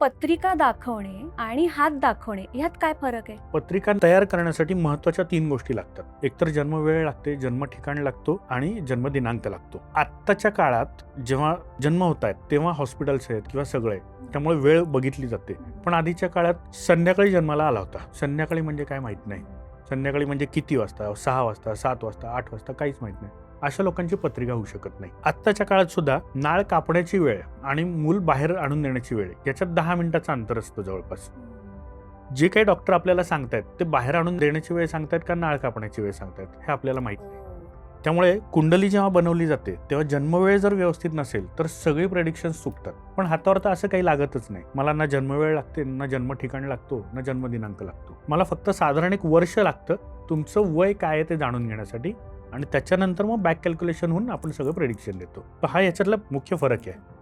पत्रिका दाखवणे आणि हात दाखवणे यात काय फरक आहे? पत्रिका तयार करण्यासाठी महत्त्वाच्या तीन गोष्टी लागतात. एकतर जन्मवेळ लागते जन्म ठिकाण लागतो आणि जन्मदिनांक लागतो. आत्ताच्या काळात जेव्हा जन्म होत आहेत तेव्हा हॉस्पिटल्स आहेत किंवा सगळे. त्यामुळे वेळ बघितली जाते. पण आधीच्या काळात संध्याकाळी जन्माला आला होता. संध्याकाळी म्हणजे काय माहीत नाही. संध्याकाळी म्हणजे किती वाजता? सहा वाजता? सात वाजता? आठ वाजता? काहीच माहीत नाही. अशा लोकांची पत्रिका होऊ शकत नाही. आत्ताच्या काळात सुद्धा नाळ कापण्याची वेळ आणि मूल बाहेर आणून देण्याची वेळ याच्यात दहा मिनिटाचं अंतर असतं जवळपास. जे काही डॉक्टर आपल्याला सांगतायत ते बाहेर आणून देण्याची वेळ सांगतायत का नाळ कापण्याची वेळ सांगतायत हे आपल्याला माहीत नाही. त्यामुळे कुंडली जेव्हा बनवली जाते तेव्हा जन्मवेळ जर व्यवस्थित नसेल तर सगळे प्रेडिक्शन चुकतात. पण हातावर तर असं काही लागतच नाही. मला ना जन्मवेळ लागते ना जन्म ठिकाण लागतो ना जन्मदिनांक लागतो. मला फक्त साधारण एक वर्ष लागतं तुमचं वय काय आहे ते जाणून घेण्यासाठी. आणि त्याच्यानंतर मग बॅक कॅल्क्युलेशन होऊन आपण सगळं प्रेडिक्शन देतो. हा याच्यातला मुख्य फरक आहे.